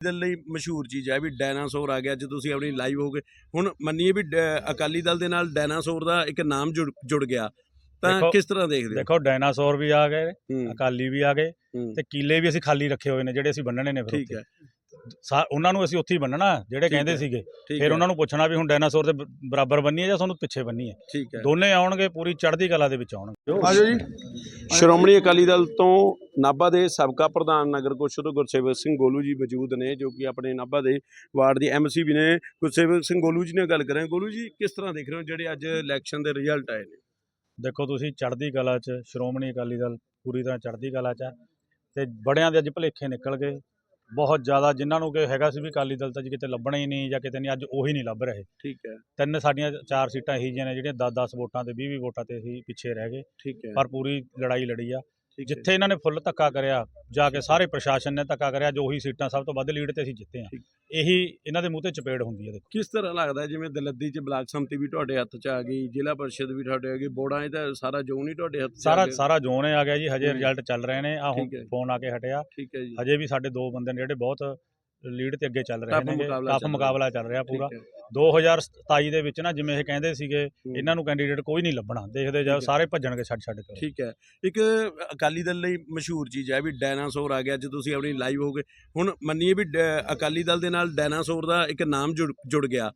ਦੇ ਲਈ ਮਸ਼ਹੂਰ ਚੀਜ਼ ਹੈ ਵੀ ਡਾਇਨਾਸੌਰ ਆ ਗਿਆ ਅੱਜ ਤੁਸੀਂ ਆਪਣੀ ਲਾਈਵ ਹੋ ਗਏ ਹੁਣ ਮੰਨੀਏ ਵੀ ਅਕਾਲੀ ਦਲ ਦੇ ਨਾਲ ਡਾਇਨਾਸੌਰ ਦਾ ਇੱਕ ਨਾਮ ਜੁੜ ਗਿਆ। ਤਾਂ ਕਿਸ ਤਰ੍ਹਾਂ ਦੇਖਦੇ ਦੇਖੋ ਡਾਇਨਾਸੌਰ ਵੀ ਆ ਗਏ ਅਕਾਲੀ ਵੀ ਆ ਗਏ ਤੇ ਕੀਲੇ ਵੀ ਅਸੀਂ ਖਾਲੀ ਰੱਖੇ ਹੋਏ ਨੇ ਜਿਹੜੇ ਅਸੀਂ ਬੰਨਣੇ ਨੇ ਫਿਰ ਠੀਕ ਹੈ। ਸਾ- ਉਹਨਾਂ ਨੂੰ ਅਸੀਂ ਉੱਥੇ ਹੀ ਬੰਨਣਾ ਜਿਹੜੇ ਠੀਕ ਕਹਿੰਦੇ ਹੈ, ਸੀਗੇ। ਠੀਕ ਫਿਰ ਹੈ, ਉਹਨਾਂ ਨੂੰ ਪੁੱਛਣਾ ਵੀ ਹੁਣ ਡਾਇਨਾਸੌਰ ਦੇ ਬ- ਬਰਾਬਰ ਬੰਨੀ ਹੈ ਜਾਂ ਤੁਹਾਨੂੰ ਪਿੱਛੇ ਬੰਨੀ ਹੈ? ਠੀਕ ਹੈ। ਦੋਨੇ ਆਉਣਗੇ ਪੂਰੀ ਚੜ੍ਹਦੀ ਕਲਾ ਦੇ ਵਿੱਚ ਆਉਣਗੇ। ਆਜੋ ਜੀ। ਸ਼੍ਰੋਮਣੀ ਅਕਾਲੀ ਦਲ ਤੋਂ ਨਾਭਾ ਦੇ ਸਾਬਕਾ ਪ੍ਰਧਾਨ ਨਗਰ ਕੌਂਸਲ ਤੋਂ ਗੁਰਸੇਵਕ ਸਿੰਘ ਗੋਲੂ ਜੀ ਮੌਜੂਦ ਨੇ ਜੋ ਕਿ ਆਪਣੇ ਨਾਭਾ ਦੇ ਵਾਰਡ ਦੀ ਐਮਸੀ ਵੀ ਨੇ। ਗੁਰਸੇਵਕ ਸਿੰਘ ਗੋਲੂ ਜੀ ਨਾਲ ਗੱਲ ਕਰਾਂ ਗੋਲੂ ਜੀ ਕਿਸ ਤਰ੍ਹਾਂ ਦੇਖ ਰਹੇ ਹੋ ਜਿਹੜੇ ਅੱਜ ਇਲੈਕਸ਼ਨ ਦੇ ਰਿਜ਼ਲਟ ਆਏ ਨੇ? ਦੇਖੋ ਤੁਸੀਂ ਚੜ੍ਹਦੀ ਕਲਾ 'ਚ ਸ਼੍ਰੋਮਣੀ ਅਕਾਲੀ ਦਲ ਪੂਰੀ ਤਰ੍ਹਾਂ ਚੜ੍ਹਦੀ ਕਲਾ 'ਚ ਹੈ ਤੇ ਬੜਿਆਂ ਦੇ ਅੱਜ ਭੁਲੇਖੇ ਨਿਕਲ ਗਏ। ਬਹੁਤ ਜ਼ਿਆਦਾ ਜਿਨ੍ਹਾਂ ਨੂੰ ਕਿ ਹੈਗਾ ਸੀ ਵੀ ਅਕਾਲੀ ਦਲ ਤਾਂ ਜੀ ਕਿਤੇ ਲੱਭਣਾ ਹੀ ਨਹੀਂ ਜਾਂ ਕਿਤੇ ਨਹੀਂ ਅੱਜ ਉਹੀ ਨਹੀਂ ਲੱਭ ਰਹੇ। ਠੀਕ ਹੈ। ਤਿੰਨ ਸਾਡੀਆਂ ਚਾਰ ਸੀਟਾਂ ਇਹੀ ਜਿਹੀਆਂ ਨੇ ਜਿਹੜੀਆਂ 10-10 ਵੋਟਾਂ ਤੇ 20-20 ਵੋਟਾਂ ਤੇ ਅਸੀਂ ਪਿੱਛੇ ਰਹਿ ਗਏ। ਠੀਕ ਹੈ। ਪਰ ਪੂਰੀ ਲੜਾਈ ਲੜੀ ਆ। ਜਿੱਥੇ ਇਹਨਾਂ ਨੇ ਫੁੱਲ ਧੱਕਾ ਕਰਿਆ ਜਾ ਕੇ ਸਾਰੇ ਪ੍ਰਸ਼ਾਸਨ ਨੇ ਧੱਕਾ ਕਰਿਆ ਜੋ ਉਹੀ ਸੀਟਾਂ ਸਭ ਤੋਂ ਵੱਧ ਲੀਡ ਤੇ ਅਸੀਂ ਜਿੱਤੇ ਆ। ਇਹੀ ਇਹਨਾਂ ਦੇ ਮੂੰਹ ਤੇ ਚਪੇੜ ਹੁੰਦੀ ਹੈ ਦੇਖੋ ਕਿਸ ਤਰ੍ਹਾਂ ਲੱਗਦਾ ਹੈ ਜਿਵੇਂ ਦਲੱਦੀ ਚ ਬਲਾਕ ਸੰਮਤੀ ਵੀ ਤੁਹਾਡੇ ਹੱਥ ਚ ਆ ਗਈ ਜ਼ਿਲ੍ਹਾ ਪਰਿਸ਼ਦ ਵੀ ਤੁਹਾਡੇ ਆ ਗਈ ਬੋਰਡਾਂ 'ਚ ਤਾਂ ਸਾਰਾ ਜ਼ੋਨ ਹੀ ਤੁਹਾਡੇ ਹੱਥ ਸਾਰਾ। ਸਾਰਾ ਜ਼ੋਨ ਆ ਗਿਆ ਜੀ ਹਜੇ ਹੂੰ। ਰਿਜ਼ਲਟ ਚੱਲ ਰਹੇ ਨੇ ਆ ਹੁਣ ਹੈ। ਫੋਨ ਆ ਕੇ ਹਟਿਆ ਠੀਕ ਹੈ ਜੀ ਹਜੇ ਵੀ ਸਾਡੇ ਦੋ ਬੰਦੇ ਨੇ ਜਿਹੜੇ ਬਹੁਤ ਲੀਡ ਤੇ ਅੱਗੇ ਚੱਲ ਰਹੇ ਨੇ ਟਫ। ਮੁਕਾਬਲਾ ਚੱਲ ਰਿਹਾ ਪੂਰਾ ਹੈ, 2027 ਦੇ ਵਿੱਚ ਨਾ ਜਿਵੇਂ ਇਹ ਕਹਿੰਦੇ ਸੀਗੇ ਇਹਨਾਂ ਨੂੰ ਕੈਂਡੀਡੇਟ ਕੋਈ ਨਹੀਂ ਲੱਭਣਾ। ਦੇਖਦੇ ਜਾਓ। ਸਾਰੇ ਭੱਜਣਗੇ ਛੱਡ ਛੱਡ ਕੇ। ਠੀਕ ਹੈ। ਇੱਕ ਅਕਾਲੀ ਦਲ ਲਈ ਮਸ਼ਹੂਰ ਚੀਜ਼ ਹੈ ਵੀ ਡਾਇਨਾਸੌਰ ਆ ਗਿਆ ਅੱਜ ਤੁਸੀਂ ਆਪਣੀ ਲਾਈਵ ਹੋ ਗਏ। ਹੁਣ ਮੰਨੀਏ ਵੀ ਅਕਾਲੀ ਦਲ ਦੇ ਨਾਲ ਡਾਇਨਾਸੌਰ ਦਾ ਇੱਕ ਨਾਮ ਜੁੜ ਜੁੜ ਗਿਆ।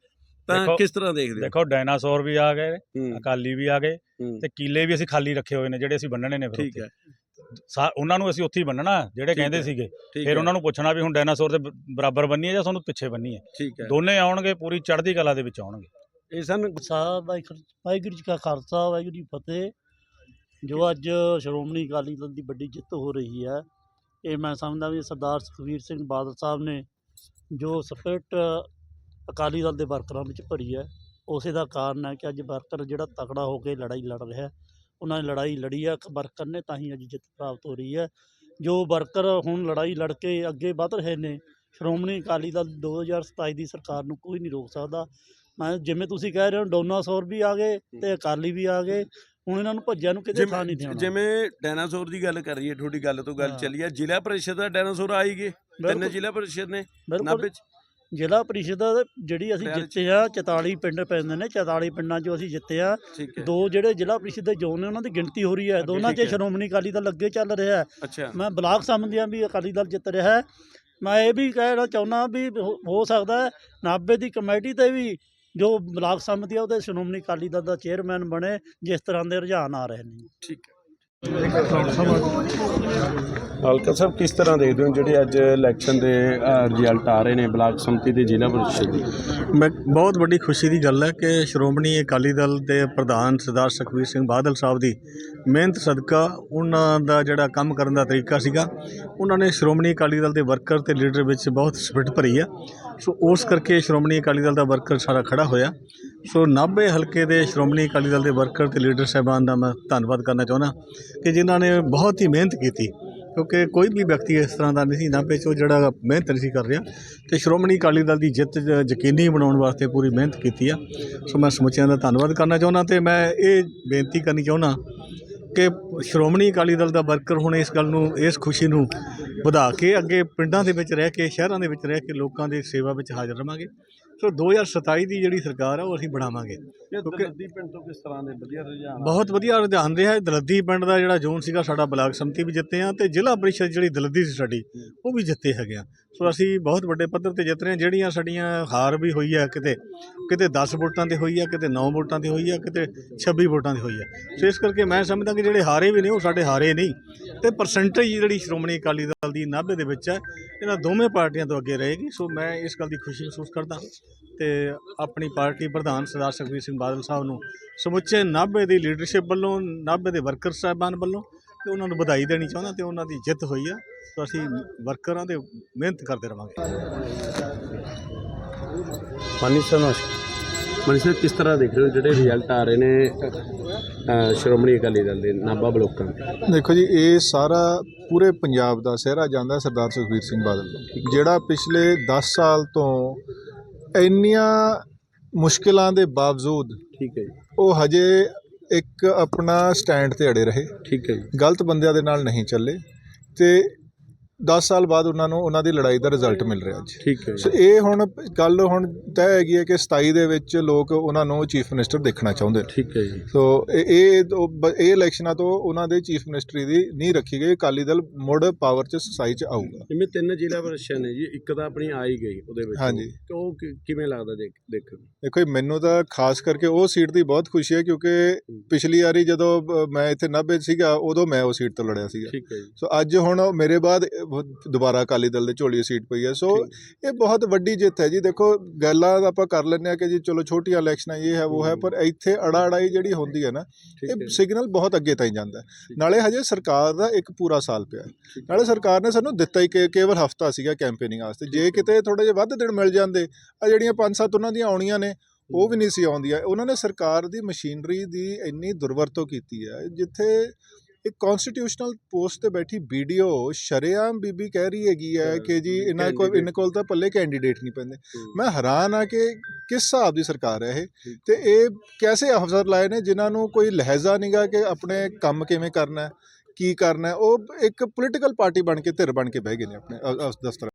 ਤਾਂ ਕਿਸ ਤਰ੍ਹਾਂ ਦੇਖਦੇ ਹੋ? ਦੇਖੋ ਡਾਇਨਾਸੌਰ ਵੀ ਆ ਗਏ ਅਕਾਲੀ ਵੀ ਆ ਗਏ ਤੇ ਕੀਲੇ ਵੀ ਅਸੀਂ ਖਾਲੀ ਰੱਖੇ ਹੋਏ ਨੇ ਜਿਹੜੇ ਅਸੀਂ ਬੰਨਣੇ ਨੇ ਫਿਰ ਠੀਕ। ਹੈ। ਉਹਨਾਂ ਨੂੰ ਅਸੀਂ ਉੱਥੇ ਹੀ ਬੰਨਣਾ ਜਿਹੜੇ ਕਹਿੰਦੇ ਸੀਗੇ। ਫਿਰ ਉਹਨਾਂ ਨੂੰ ਪੁੱਛਣਾ ਵੀ ਹੁਣ ਡਾਇਨਾਸੌਰ ਦੇ ਬਰਾਬਰ ਬੰਨੀ ਹੈ ਜਾਂ ਤੁਹਾਨੂੰ ਪਿੱਛੇ ਬੰਨੀ ਹੈ? ਠੀਕ ਹੈ। ਦੋਨੇ ਆਉਣਗੇ ਪੂਰੀ ਚੜ੍ਹਦੀ ਕਲਾ ਦੇ ਵਿੱਚ ਆਉਣਗੇ। ਇਹ ਸਨ ਸਾਹਿਬ ਵਾਹਿਗੁਰੂ ਵਾਹਿਗੁਰੂ ਜੀ ਕਾ ਖਾਲਸਾ ਵਾਹਿਗੁਰੂ ਜੀ ਫਤਿਹ। ਜੋ ਅੱਜ ਸ਼੍ਰੋਮਣੀ ਅਕਾਲੀ ਦਲ ਦੀ ਵੱਡੀ ਜਿੱਤ ਹੋ ਰਹੀ ਹੈ ਇਹ ਮੈਂ ਸਮਝਦਾ ਵੀ ਸਰਦਾਰ ਸੁਖਬੀਰ ਸਿੰਘ ਬਾਦਲ ਸਾਹਿਬ ਨੇ ਜੋ ਸਪਿਰਟ ਅਕਾਲੀ ਦਲ ਦੇ ਵਰਕਰਾਂ ਵਿੱਚ ਭਰੀ ਹੈ ਉਸੇ ਦਾ ਕਾਰਨ ਹੈ ਕਿ ਅੱਜ ਵਰਕਰ ਜਿਹੜਾ ਤਕੜਾ ਹੋ ਕੇ ਲੜਾਈ ਲੜ ਰਿਹਾ ਹੈ। ਉਹਨਾਂ ਨੇ ਲੜਾਈ ਲੜੀ ਹੈ ਵਰਕਰ ਨੇ ਤਾਂ ਹੀ ਅੱਜ ਜਿੱਤ ਪ੍ਰਾਪਤ ਹੋ ਰਹੀ ਹੈ। ਜੋ ਵਰਕਰ ਹੁਣ ਲੜਾਈ ਲੜ ਕੇ ਅੱਗੇ ਵਧ ਰਹੇ ਨੇ ਸ਼੍ਰੋਮਣੀ ਅਕਾਲੀ ਦਲ 2027 ਦੀ ਸਰਕਾਰ ਨੂੰ ਕੋਈ ਨਹੀਂ ਰੋਕ ਸਕਦਾ। ਮੈਂ ਜਿਵੇਂ ਤੁਸੀਂ ਕਹਿ ਰਹੇ ਹੋ ਡੋਨਾਸੌਰ ਵੀ ਆ ਗਏ ਤੇ ਅਕਾਲੀ ਵੀ ਆ ਗਏ ਹੁਣ ਇਹਨਾਂ ਨੂੰ ਭੱਜਿਆ ਨੂੰ ਕਿਤੇ ਥਾਂ ਨਹੀਂ ਦੇਣਾ। ਜਿਵੇਂ ਡਾਇਨਾਸੌਰ ਦੀ ਗੱਲ ਕਰ ਰਹੀ ਹੈ ਤੁਹਾਡੀ ਗੱਲ ਤੋਂ ਗੱਲ। ਚੱਲੀ ਹੈ ਜ਼ਿਲ੍ਹਾ ਪਰਿਸ਼ਦ ਦਾ ਡਾਇਨਾਸੌਰ ਆਈ ਗਏ। ਤਿੰਨ ਜ਼ਿਲ੍ਹਾ ਪਰਿਸ਼ਦ ਨੇ ਨਾਭੇ ਜ਼ਿਲ੍ਹਾ ਪਰਿਸ਼ਦ ਜਿਹੜੀ ਅਸੀਂ। ਜਿੱਤੇ ਆ 44 ਪਿੰਡ ਪੈਂਦੇ ਨੇ 44 ਪਿੰਡਾਂ 'ਚੋਂ ਅਸੀਂ ਜਿੱਤੇ ਆ। ਠੀਕ ਹੈ। ਦੋ ਜਿਹੜੇ ਜ਼ਿਲ੍ਹਾ ਪਰਿਸ਼ਦ ਦੇ ਜ਼ੋਨ ਨੇ ਉਹਨਾਂ ਦੀ ਗਿਣਤੀ ਹੋ ਰਹੀ ਹੈ। ਦੋਨਾਂ 'ਚ ਠੀਕ ਹੈ। ਸ਼੍ਰੋਮਣੀ ਅਕਾਲੀ ਦਲ ਅੱਗੇ ਚੱਲ ਰਿਹਾ ਹੈ। ਅੱਛਾ। ਮੈਂ ਬਲਾਕ ਸਮਝਦਿਆਂ ਵੀ ਅਕਾਲੀ ਦਲ ਜਿੱਤ ਰਿਹਾ ਹੈ। ਮੈਂ ਇਹ ਵੀ ਕਹਿਣਾ ਚਾਹੁੰਦਾ ਵੀ ਹੋ- ਹੋ ਸਕਦਾ ਹੈ ਨਾਭੇ ਦੀ ਕਮੇਟੀ ਤੇ ਵੀ ਜੋ ਬਲਾਕ ਸਮਿਤੀ ਆ ਉਹਦੇ ਸ਼੍ਰੋਮਣੀ ਅਕਾਲੀ ਦਲ ਦਾ ਚੇਅਰਮੈਨ ਬਣੇ ਜਿਸ ਤਰ੍ਹਾਂ ਦੇ ਰੁਝਾਨ ਆ ਰਹੇ ਨੇ। ਠੀਕ ਹੈ। ਹਲਕਾ ਸਾਹਿਬ, ਕਿਸ ਤਰ੍ਹਾਂ ਦੇਖਦੇ ਹੋ ਜਿਹੜੇ ਅੱਜ ਇਲੈਕਸ਼ਨ ਦੇ ਰਿਜ਼ਲਟ ਆ ਰਹੇ ਨੇ ਬਲਾਕ ਸੰਮਤੀ ਤੇ ਜ਼ਿਲ੍ਹਾ ਪਰਿਸ਼ਦ ਦੇ? ਮੈਂ ਬਹੁਤ ਵੱਡੀ ਖੁਸ਼ੀ ਦੀ ਗੱਲ ਹੈ ਕਿ ਸ਼੍ਰੋਮਣੀ ਅਕਾਲੀ ਦਲ ਦੇ ਪ੍ਰਧਾਨ ਸਰਦਾਰ ਸੁਖਬੀਰ ਸਿੰਘ ਬਾਦਲ ਸਾਹਿਬ ਦੀ ਮਿਹਨਤ ਸਦਕਾ ਉਹਨਾਂ ਦਾ ਜਿਹੜਾ ਕੰਮ ਕਰਨ ਦਾ ਤਰੀਕਾ ਸੀਗਾ, ਉਹਨਾਂ ਨੇ ਸ਼੍ਰੋਮਣੀ ਅਕਾਲੀ ਦਲ ਦੇ ਵਰਕਰ ਤੇ ਲੀਡਰ ਵਿੱਚ ਬਹੁਤ ਸਪਿਰਟ ਭਰੀ ਆ ਸੋ ਉਸ ਕਰਕੇ ਸ਼੍ਰੋਮਣੀ ਅਕਾਲੀ ਦਲ ਦਾ ਵਰਕਰ ਸਾਰਾ ਖੜਾ ਹੋਇਆ। ਸੋ ਨਾਭੇ ਹਲਕੇ ਦੇ ਸ਼੍ਰੋਮਣੀ ਅਕਾਲੀ ਦਲ ਦੇ ਵਰਕਰ ਤੇ ਲੀਡਰ ਸਾਹਿਬਾਨ ਦਾ ਮੈਂ ਧੰਨਵਾਦ ਕਰਨਾ ਚਾਹੁੰਦਾ ਕਿ ਜਿਨ੍ਹਾਂ ਨੇ ਬਹੁਤ ਹੀ ਮਿਹਨਤ ਕੀਤੀ, ਕਿਉਂਕਿ ਕੋਈ ਵੀ ਵਿਅਕਤੀ ਇਸ ਤਰ੍ਹਾਂ ਦਾ ਨਹੀਂ ਸੀ ਨਾਭੇ 'ਚੋਂ ਜਿਹੜਾ ਮਿਹਨਤ ਨਹੀਂ ਸੀ ਕਰ ਰਿਹਾ। ਤੇ ਸ਼੍ਰੋਮਣੀ ਅਕਾਲੀ ਦਲ ਦੀ ਜਿੱਤ ਯਕੀਨੀ ਬਣਾਉਣ ਵਾਸਤੇ ਪੂਰੀ ਮਿਹਨਤ ਕੀਤੀ ਆ। ਸੋ ਮੈਂ ਸਮੁੱਚਿਆਂ ਦਾ ਧੰਨਵਾਦ ਕਰਨਾ ਚਾਹੁੰਦਾ ਤੇ ਮੈਂ ਇਹ ਬੇਨਤੀ ਕਰਨੀ ਚਾਹੁੰਦਾ ਕਿ ਸ਼੍ਰੋਮਣੀ ਅਕਾਲੀ ਦਲ ਦਾ ਵਰਕਰ ਹੁਣ ਇਸ ਗੱਲ ਨੂੰ, ਇਸ ਖੁਸ਼ੀ ਨੂੰ ਵਧਾ ਕੇ ਅੱਗੇ ਪਿੰਡਾਂ ਦੇ ਵਿੱਚ ਰਹਿ ਕੇ, ਸ਼ਹਿਰਾਂ ਦੇ ਵਿੱਚ ਰਹਿ ਕੇ ਲੋਕਾਂ ਦੀ ਸੇਵਾ ਵਿੱਚ ਹਾਜ਼ਰ ਰਵਾਂਗੇ। ਸੋ 2027 ਦੀ ਜਿਹੜੀ ਸਰਕਾਰ ਆ ਉਹ ਅਸੀਂ ਬਣਾਵਾਂਗੇ। ਦਲੱਦੀ ਪਿੰਡ ਤੋਂ ਕਿਸ ਤਰ੍ਹਾਂ ਦੇ ਵਧੀਆ ਰੁਝਾਨ ਆ? ਬਹੁਤ ਵਧੀਆ ਰੁਝਾਨ ਰਿਹਾ ਹੈ। ਦਲੱਦੀ ਪਿੰਡ ਦਾ ਜਿਹੜਾ ਜ਼ੋਨ ਸੀਗਾ ਸਾਡਾ ਬਲਾਕ ਸੰਮਤੀ ਵੀ ਜਿੱਤੇ ਆ ਤੇ ਜ਼ਿਲ੍ਹਾ ਪਰਿਸ਼ਦ ਜਿਹੜੀ ਦਲੱਦੀ ਸੀ ਸਾਡੀ ਉਹ ਵੀ ਜਿੱਤੇ ਹੈਗੇ ਆ। ਸੋ ਅਸੀਂ ਬਹੁਤ ਵੱਡੇ ਪੱਧਰ ਤੇ ਜਿੱਤ ਰਹੇ ਹਾਂ। ਜਿਹੜੀਆਂ ਸਾਡੀਆਂ ਹਾਰ ਵੀ ਹੋਈ ਆ ਕਿਤੇ ਕਿਤੇ 10 ਵੋਟਾਂ ਤੇ ਹੋਈ ਆ ਕਿਤੇ 9 ਵੋਟਾਂ ਤੇ ਹੋਈ ਆ ਕਿਤੇ 26 ਵੋਟਾਂ ਤੇ ਹੋਈ ਆ। ਸੋ ਇਸ ਕਰਕੇ ਮੈਂ ਸਮਝਦਾ ਕਿ ਜਿਹੜੇ ਹਾਰੇ ਵੀ ਨੇ ਉਹ ਸਾਡੇ ਹਾਰੇ ਨਹੀਂ। ਤੇ ਪਰਸੈਂਟੇਜ ਜਿਹੜੀ ਸ਼੍ਰੋਮਣੀ ਅਕਾਲੀ ਦਲ ਦੀ ਨਾਭੇ ਦੇ ਵਿੱਚ ਹੈ ਇਹਨਾਂ ਦੋਵੇਂ ਪਾਰਟੀਆਂ ਤੋਂ ਅੱਗੇ ਰਹੇਗੀ। ਸੋ ਮੈਂ ਇਸ ਗੱਲ ਦੀ ਖੁਸ਼ੀ ਮਹਿਸੂਸ ਕਰਦਾ ਤੇ ਆਪਣੀ ਪਾਰਟੀ ਪ੍ਰਧਾਨ ਸਰਦਾਰ ਸੁਖਬੀਰ ਸਿੰਘ ਬਾਦਲ ਸਾਹਿਬ ਨੂੰ ਸਮੁੱਚੇ ਨਾਭੇ ਦੀ ਲੀਡਰਸ਼ਿਪ ਵੱਲੋਂ ਨਾਭੇ ਦੇ ਵਰਕਰ ਸਾਹਿਬਾਨ ਵੱਲੋਂ ਤੇ ਉਹਨਾਂ ਨੂੰ ਵਧਾਈ ਦੇਣੀ ਚਾਹੁੰਦਾ ਤੇ ਉਹਨਾਂ ਦੀ ਜਿੱਤ ਹੋਈ ਆ। ਸੋ ਅਸੀਂ ਵਰਕਰਾਂ ਦੇ ਮਿਹਨਤ ਕਰਦੇ ਰਵਾਂਗੇ। ਮਨੀ ਸਾਹਿਬ ਮਨੀ ਸਾਹਿਬ ਕਿਸ ਤਰ੍ਹਾਂ ਦੇਖ ਰਹੇ ਹੋ ਜਿਹੜੇ ਰਿਜ਼ਲਟ ਆ ਰਹੇ ਨੇ ਸ਼੍ਰੋਮਣੀ ਅਕਾਲੀ ਦਲ ਦੇ ਨਾਭਾ ਬਲੋਕਾਂ ਦੇ? ਦੇਖੋ ਜੀ ਇਹ ਸਾਰਾ ਪੂਰੇ ਪੰਜਾਬ ਦਾ ਸਿਹਰਾ ਜਾਂਦਾ ਸਰਦਾਰ ਸੁਖਬੀਰ ਸਿੰਘ ਬਾਦਲ ਜਿਹੜਾ ਪਿਛਲੇ 10 ਸਾਲ ਤੋਂ ਇੰਨੀਆਂ ਮੁਸ਼ਕਿਲਾਂ ਦੇ ਬਾਵਜੂਦ ਠੀਕ ਹੈ ਜੀ। ਉਹ ਹਜੇ ਇੱਕ ਆਪਣਾ ਸਟੈਂਡ ਤੇ ਅੜੇ ਰਹੇ। ਠੀਕ ਹੈ ਜੀ। ਗਲਤ ਬੰਦਿਆਂ ਦੇ ਨਾਲ ਨਹੀਂ ਚੱਲੇ ਤੇ 10 ਸਾਲ ਬਾਅਦ ਉਹਨਾਂ ਨੂੰ ਉਹਨਾਂ ਦੀ ਲੜਾਈ ਦਾ ਰਿਜ਼ਲਟ ਮਿਲ ਰਿਹਾ ਅੱਜ ਠੀਕ ਹੈ ਸੋ ਇਹ ਹੁਣ ਗੱਲ ਹੁਣ ਤੈਅ ਹੈਗੀ ਹੈ ਕਿ 27 ਦੇ ਵਿੱਚ ਲੋਕ ਉਹਨਾਂ ਨੂੰ ਚੀਫ ਮਿਨਿਸਟਰ ਦੇਖਣਾ ਚਾਹੁੰਦੇ ਨੇ। ਠੀਕ ਹੈ ਜੀ। ਸੋ ਇਹ ਇਹ ਇਲੈਕਸ਼ਨਾਂ ਤੋਂ ਉਹਨਾਂ ਦੇ ਚੀਫ ਮਿਨਿਸਟਰੀ ਦੀ ਨਹੀਂ ਰੱਖੀ ਗਈ। ਅਕਾਲੀ ਦਲ ਮੁੜ ਪਾਵਰ 'ਚ ਸਸਾਈ 'ਚ ਆਊਗਾ। ਜਿਵੇਂ ਤਿੰਨ ਜ਼ਿਲ੍ਹਾ ਪਰਿਸ਼ਦ ਨੇ ਜੀ ਇੱਕ ਤਾਂ ਆਪਣੀ ਆ ਹੀ ਗਈ ਉਹਦੇ ਵਿੱਚ। ਹਾਂਜੀ। ਤੇ ਉਹ ਕਿਵੇਂ ਲੱਗਦਾ ਦੇਖ ਦੇਖਣ? ਦੇਖੋ ਜੀ, ਮੈਨੂੰ ਤਾਂ ਖਾਸ ਕਰਕੇ ਉਹ ਸੀਟ ਦੀ ਬਹੁਤ ਖੁਸ਼ੀ ਹੈ ਕਿਉਂਕਿ ਪਿਛਲੀ ਵਾਰੀ ਜਦੋਂ ਮੈਂ ਇੱਥੇ ਨਾਭੇ ਸੀਗਾ ਉਦੋਂ ਮੈਂ ਉਹ ਸੀਟ ਤੋਂ ਲੜਿਆ ਸੀਗਾ। ਠੀਕ ਹੈ ਜੀ। ਸੋ ਅੱਜ ਹੁਣ ਮੇਰੇ ਬਾਅਦ ਦੁਬਾਰਾ ਅਕਾਲੀ ਦਲ ਦੇ ਝੋਲੀ ਸੀਟ ਪਈ ਹੈ। ਸੋ ਇਹ ਬਹੁਤ ਵੱਡੀ ਜਿੱਤ ਹੈ ਜੀ। ਦੇਖੋ ਗੱਲਾਂ ਆਪਾਂ ਕਰ ਲੈਂਦੇ ਆ ਕਿ ਜੀ ਚਲੋ ਛੋਟੀਆਂ ਇਲੈਕਸ਼ਨਾਂ ਇਹ ਹੈ ਉਹ ਹੈ ਪਰ ਇੱਥੇ ਅੜਾ ਅੜਾਈ ਜਿਹੜੀ ਹੁੰਦੀ ਹੈ ਨਾ ਇਹ ਸਿਗਨਲ ਬਹੁਤ ਅੱਗੇ ਤਾਈਂ ਜਾਂਦਾ। ਨਾਲੇ ਹਜੇ ਸਰਕਾਰ ਦਾ ਇੱਕ ਪੂਰਾ ਸਾਲ ਪਿਆ। ਨਾਲੇ ਸਰਕਾਰ ਨੇ ਸਾਨੂੰ ਦਿੱਤਾ ਹੀ ਕੇਵਲ ਹਫਤਾ ਸੀਗਾ ਕੈਂਪੇਨਿੰਗ ਵਾਸਤੇ। ਜੇ ਕਿਤੇ ਥੋੜੇ ਜਿਹਾ ਵੱਧ ਦਿਨ ਮਿਲ ਜਾਂਦੇ ਆ ਜਿਹੜੀਆਂ ਪੰਜ ਸੱਤ ਉਹਨਾਂ ਦੀਆਂ ਆਉਣੀਆਂ ਨੇ ਉਹ ਵੀ ਨਹੀਂ ਸੀ ਆਉਂਦੀਆਂ। ਉਹਨਾਂ ਨੇ ਸਰਕਾਰ ਦੀ ਮਸ਼ੀਨਰੀ ਦੀ ਇੰਨੀ ਦੁਰਵਰਤੋਂ ਕੀਤੀ ਹੈ ਜਿੱਥੇ ਇੱਕ ਕਨਸਟੀਟਿਊਸ਼ਨਲ ਪੋਸਟ ਤੇ ਬੈਠੀ ਵੀਡੀਓ ਸ਼ਰੇਆਮ ਬੀਬੀ ਕਹਿ ਰਹੀ ਹੈਗੀ ਹੈ ਕਿ ਜੀ ਇਹਨਾਂ ਕੋਲ ਇਹਨਾਂ ਕੋਲ ਤਾਂ ਪੱਲੇ ਕੈਂਡੀਡੇਟ ਨਹੀਂ ਪੈਂਦੇ। ਮੈਂ ਹੈਰਾਨ ਆ ਕਿ ਕਿਸ ਹਿਸਾਬ ਦੀ ਸਰਕਾਰ ਹੈ ਇਹ। ਤੇ ਇਹ ਕੈਸੇ ਅਫਸਰ ਲਾਏ ਨੇ ਜਿਨ੍ਹਾਂ ਨੂੰ ਕੋਈ ਲਹਿਜ਼ਾ ਨਹੀਂਗਾ ਕਿ ਆਪਣੇ ਕੰਮ ਕਿਵੇਂ ਕਰਨਾ ਹੈ ਕੀ ਕਰਨਾ ਹੈ। ਉਹ ਇੱਕ ਪੋਲੀਟੀਕਲ ਪਾਰਟੀ ਬਣ ਕੇ ਧਿਰ ਬਣ ਕੇ ਬਹਿ ਗਏ ਨੇ ਆਪਣੇ ਦਫ਼ਤਰਾਂ